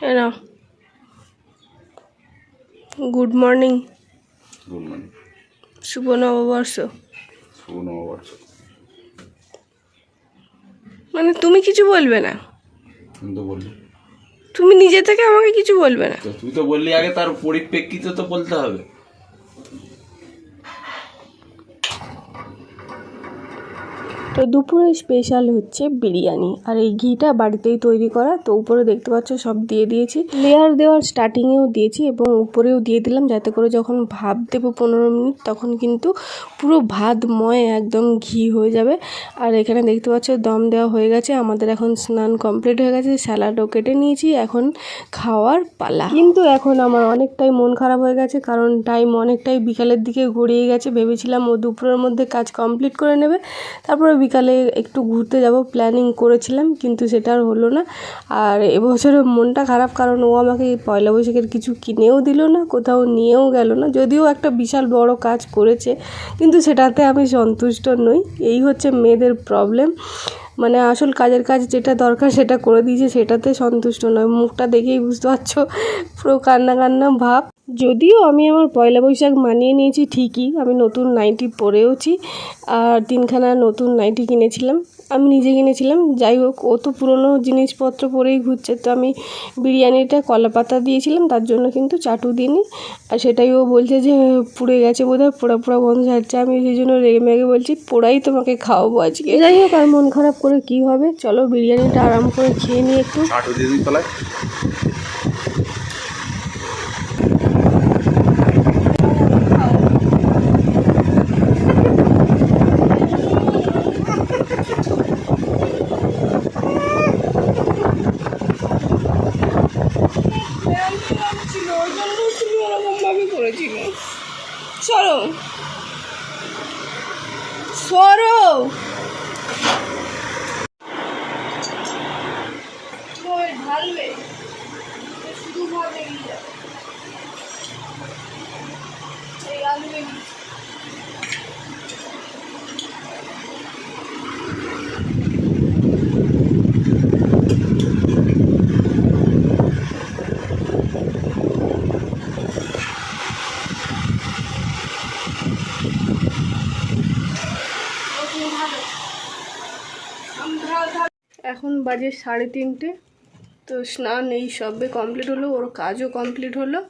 নাও good morning good morning শুভ নববর্ষ শুভ নববর্ষ মানে তুমি কিছু বলবে না? তুমি তো বললি তুমি নিজে থেকে আমাকে কিছু বলবে না? তুই তো বললি আগে তার পরিপ্রেক্ষিতে তো বলতে হবে। তো দুপুরে স্পেশাল হচ্ছে বিরিয়ানি। আর এই ঘিটা বাড়িতেই তৈরি করা, তো উপরে দেখতে পাচ্ছ সব দিয়ে দিয়েছি। লেয়ার দেওয়ার স্টার্টিংয়েও দিয়েছি এবং উপরেও দিয়ে দিলাম যাতে করে যখন ভাব দেবো পনেরো মিনিট তখন কিন্তু পুরো ভাতময় একদম ঘি হয়ে যাবে। আর এখানে দেখতে পাচ্ছ দম দেওয়া হয়ে গেছে, আমাদের এখন স্নান কমপ্লিট হয়ে গেছে স্যালাডও কেটে নিয়েছি, এখন খাওয়ার পালা। কিন্তু এখন আমার অনেকটাই মন খারাপ হয়ে গেছে, কারণ টাইম অনেকটাই বিকালের দিকে গড়িয়ে গেছে, ভেবেছিলাম ও দুপুরের মধ্যে কাজ কমপ্লিট করে নেবে, তারপরে বিকালে একটু ঘুরতে যাব প্ল্যানিং করেছিলাম, কিন্তু সেটা আর হলো না। আর এবছরে মনটা খারাপ, কারণ ও আমাকে পয়লা বৈশাখের কিছু কিনেও দিল না, কোথাও নিয়েও গেল না। যদিও একটা বিশাল বড় কাজ করেছে, কিন্তু সেটাতে আমি সন্তুষ্ট নই। এই হচ্ছে মেয়েদের প্রবলেম মানে আসল কাজের কাজ যেটা দরকার, সেটা করে দিয়েছে, সেটাতে সন্তুষ্ট নয়। মুখটা দেখেই বুঝতে পারছ, পুরো কান্না কান্না ভাব। যদিও আমি আমার পয়লা বৈশাখ মানিয়ে নিয়েছি ঠিকই আমি নতুন নাইটি পরেওছি আর তিনখানা নতুন নাইটি কিনেছিলাম আমি নিজে কিনেছিলাম। যাই হোক ও তো পুরনো জিনিসপত্র পরেই ঘুরছে তো আমি বিরিয়ানিটা কলা পাতা দিয়েছিলাম তার জন্য কিন্তু চাটু দিইনি। আর সেটাই ও বলছে যে পুড়ে গেছে বোধহয় পোড়া পোড়া গন্ধ ছাড়ছে। আমি সেই জন্য রেগে মেগে বলছি পোড়াই তোমাকে খাওয়াবো আজকে। যাই হোক আর মন খারাপ করে কি হবে? চলো বিরিয়ানিটা আরাম করে খেয়ে নিই একটু। Chorou! বাজে সাড়ে তিনটে। তো স্নান এই সবে কমপ্লিট হলো, ওর কাজও কমপ্লিট হলো।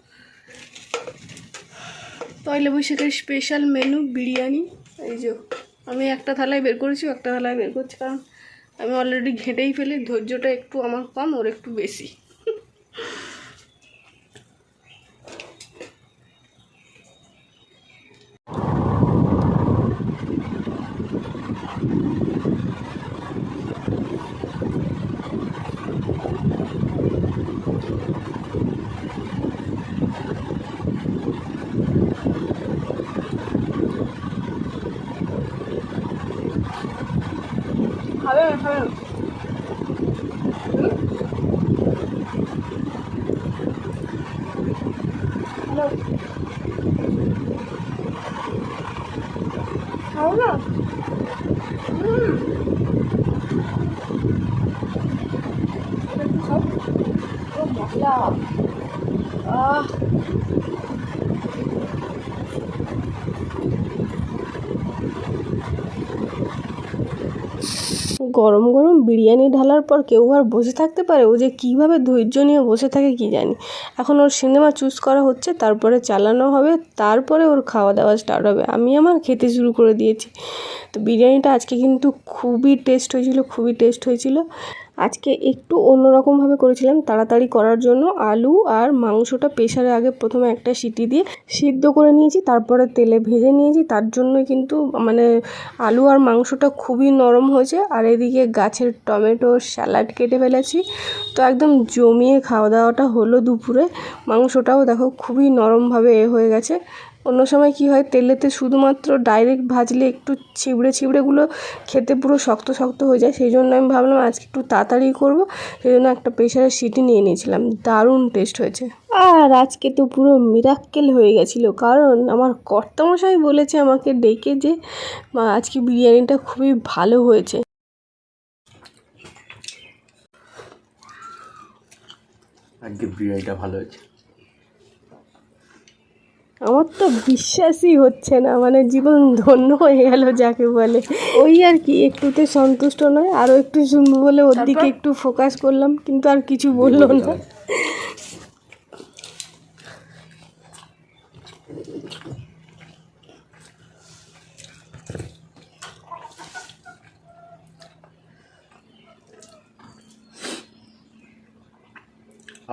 পয়লা বৈশাখের স্পেশাল মেনু বিরিয়ানি। এই যে, আমি একটা থালায় বের করেছি একটা থালায় বের করছি, কারণ আমি অলরেডি ঘেঁটেই ফেলি, ধৈর্যটা একটু আমার কম, ওর একটু বেশি। খাবে না খাবে না হ্যালো খাও না হুম একটু খাও ও মশলা আহ গরম গরম বিরিয়ানি ঢালার পর কেউ আর বসে থাকতে পারে? ও যে কীভাবে ধৈর্য নিয়ে বসে থাকে কি জানি। এখন ওর সিনেমা চুজ করা হচ্ছে, তারপরে চালানো হবে, তারপরে ওর খাওয়া দাওয়া স্টার্ট হবে। আমি আমার খেতে শুরু করে দিয়েছি। তো বিরিয়ানিটা আজকে কিন্তু খুবই টেস্ট হয়েছিল, খুবই টেস্ট হয়েছিল। আজকে একটু অন্যরকমভাবে করেছিলাম তাড়াতাড়ি করার জন্য। আলু আর মাংসটা প্রেশারে আগে প্রথমে একটা সিটি দিয়ে সিদ্ধ করে নিয়েছি, তারপরে তেলে ভেজে নিয়েছি। তার জন্যই কিন্তু মানে আলু আর মাংসটা খুবই নরম হয়েছে। আর এদিকে গাছের টমেটো স্যালাড কেটে ফেলেছি। তো একদম জমিয়ে খাওয়া দাওয়াটা হলো দুপুরে। মাংসটাও দেখো খুবই নরমভাবে এ হয়ে গেছে। অন্য সময় কি হয়, তেলেতে শুধুমাত্র ডাইরেক্ট ভাজলে একটু ছিবড়ে ছিবড়েগুলো খেতে পুরো শক্ত শক্ত হয়ে যায়। সেই জন্য আমি ভাবলাম আজকে একটু তাড়াতাড়ি করব। সেই জন্য একটা প্রেশারের সিটি নিয়ে নিয়েছিলাম। দারুণ টেস্ট হয়েছে। আর আজকে তো পুরো মিরাক্কেল হয়ে গেছিল। কারণ আমার কর্তামশাই বলেছে আমাকে ডেকে যে আজকে বিরিয়ানিটা খুবই ভালো হয়েছে। আজকে বিরিয়ানিটা ভালো হয়েছে। আমার তো বিশ্বাসই হচ্ছে না মানে জীবন ধন্য হয়ে গেল যাকে বলে। ওই আর কি একটুতে সন্তুষ্ট নয় আরও একটু শুনব বলে ওর দিকে একটু ফোকাস করলাম কিন্তু আর কিছু বলল না।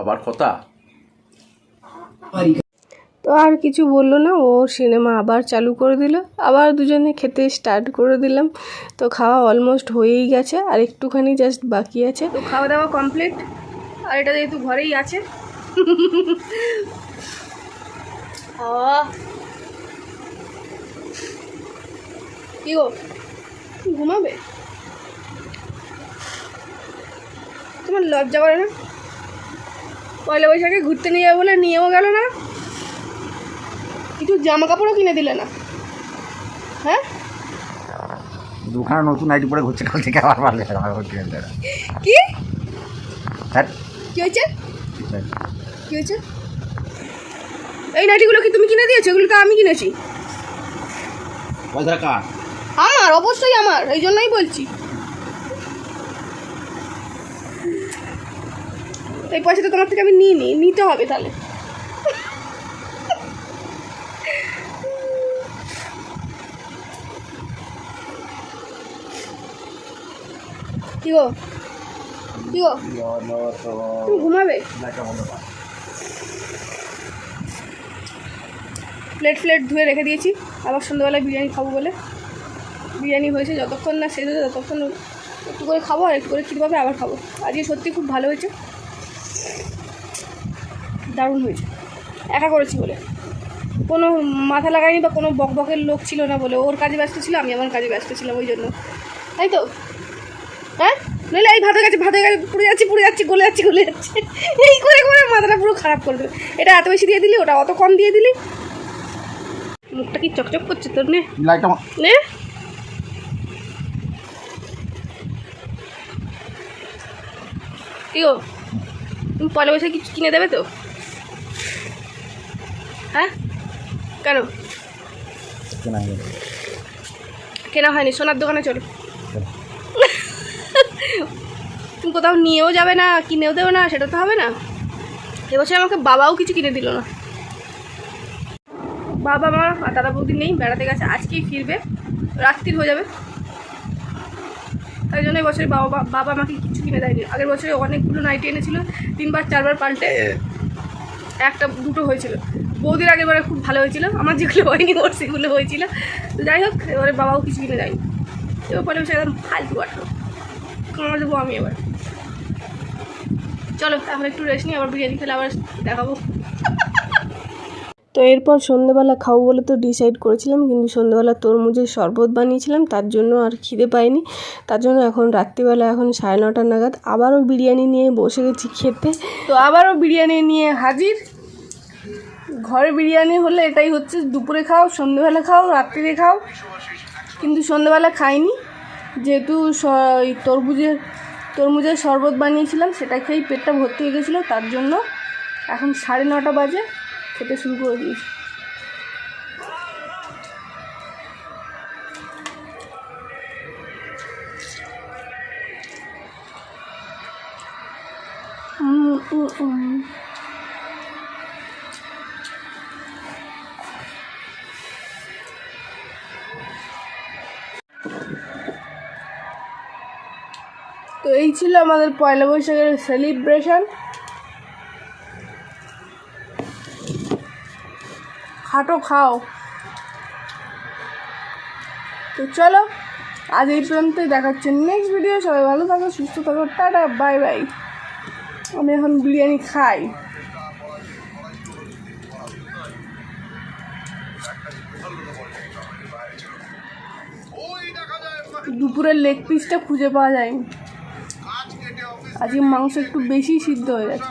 আবার কথা? তো আর কিছু বলল না, ও সিনেমা আবার চালু করে দিল। আবার দুজনে খেতে স্টার্ট করে দিলাম। তো খাওয়া অলমোস্ট হয়েই গেছে, আর একটুখানি জাস্ট বাকি আছে। তো খাওয়া দাওয়া কমপ্লিট আর এটা যেহেতু ঘরেই আছে। কি গো? ঘুমাবে? তোমার লজ্জা করে না? পয়লা বৈশাখে ঘুরতে নিয়ে যাবে বলে নিয়েও গেল না? জামা কাপড়ও কিনে দিলে না। হ্যাঁ? দুখানা নতুন আইডি পরে ঘুরছে কাল থেকে আবার ভালো আমার কিনে দেয় কি? হ্যাঁ? কি হয়েছে? কি হয়েছে? এই নাইটিগুলো কি তুমি কিনে দিয়েছ? এগুলো তো আমি কিনেছি। পয়সা কার? আমার অবশ্যই আমার এই জন্যই বলছি। এই পয়সাটা তোমার থেকে আমি নিই নি নিতে হবে তাহলে। কি গো? তুমি ঘুমাবে? প্লেট ফ্লেট ধুয়ে রেখে দিয়েছি। আবার সন্ধ্যাবেলায় বিরিয়ানি খাব বলে। বিরিয়ানি হয়েছে যতক্ষণ না শেষ হয়েছে ততক্ষণ একটু করে খাব আর একটু করে পাবে আবার খাব। আজকে সত্যি খুব ভালো হয়েছে। দারুণ হয়েছে। একা করেছি বলে। কোনো মাথা লাগাইনি বা কোনো বকবকের লোক ছিল না বলে। ওর কাজে ব্যস্ত ছিল, আমি আমার কাজে ব্যস্ত ছিলাম ওই জন্য। তাই তো? হ্যাঁ? নইলে এই ভাতের কাছে ভাতের কাছে পুড়ে যাচ্ছি পুড়ে যাচ্ছি গলে যাচ্ছি গলে যাচ্ছে। এই করে করে মাথাটা পুরো খারাপ করে দেবে এটা এত বেশি দিয়ে দিলি ওটা অত কম দিয়ে দিলি। মুখটা কি চকচক করছে তোর নে? নে। কি তুমি পয়লা বৈশাখে কিছু কিনে দেবে তো? হ্যাঁ? কেন? কেনা হয়নি সোনার দোকানে চলো। তুমি কোথাও নিয়েও যাবে না কিনেও দেবে না সেটা তো হবে না। এবছর আমাকে বাবাও কিছু কিনে দিল না। বাবা মা আর দাদা বৌদি নেই বেড়াতে গেছে আজকেই ফিরবে রাত্রির হয়ে যাবে। তাই জন্য এবছরে বাবা বাবা আমাকে কিছু কিনে দেয়নি। আগের বছরে অনেকগুলো নাইটি এনেছিল তিনবার চারবার পাল্টে একটা দুটো হয়েছিল। বৌদির আগের বারে খুব ভালো হয়েছিল আমার যেগুলো হয়নি ওর সেগুলো হয়েছিল। তো যাই হোক এবারে বাবাও কিছু কিনে দেয়নি। এবার পরে সে একদম ফালতু আটলো কামড় দেবো আমি এবার। চলো এখন একটু রেস্ট নিই আবার বিরিয়ানি খেলে আবার দেখাবো। তো এরপর সন্ধ্যেবেলা খাব বলে তো ডিসাইড করেছিলাম কিন্তু সন্ধ্যেবেলা তরমুজের শরবত বানিয়েছিলাম তার জন্য আর খিদে পাইনি। তার জন্য এখন রাত্রিবেলা এখন সাড়ে নটা নাগাদ আবারও বিরিয়ানি নিয়ে বসে গেছি খেতে। তো আবারও বিরিয়ানি নিয়ে হাজির। ঘরে বিরিয়ানি হলে এটাই হচ্ছে দুপুরে খাও সন্ধ্যেবেলা খাও রাত্রিরে খাও। কিন্তু সন্ধ্যেবেলা খাইনি যেহেতু তরমুজের তরমুজের শরবত বানিয়েছিলাম সেটা খেয়েই পেটটা ভর্তি হয়ে গেছিল তার জন্য এখন সাড়ে নটা বাজে খেতে শুরু করে দিয়েছি। উম, ছিল আমাদের পয়লা বৈশাখের সেলিব্রেশন খাটো খাও। তো চলো, আজ এই পর্যন্তই। দেখাচ্ছে নেক্সট ভিডিও সবাই ভালো থাকো, সুস্থ থাকো। টাটা বাই বাই আমি এখন বিরিয়ানি খাই। দুপুরের লেগ পিসটা খুঁজে পাওয়া যায়নি। আজকে মাংস একটু বেশি সিদ্ধ হয়ে গেছে।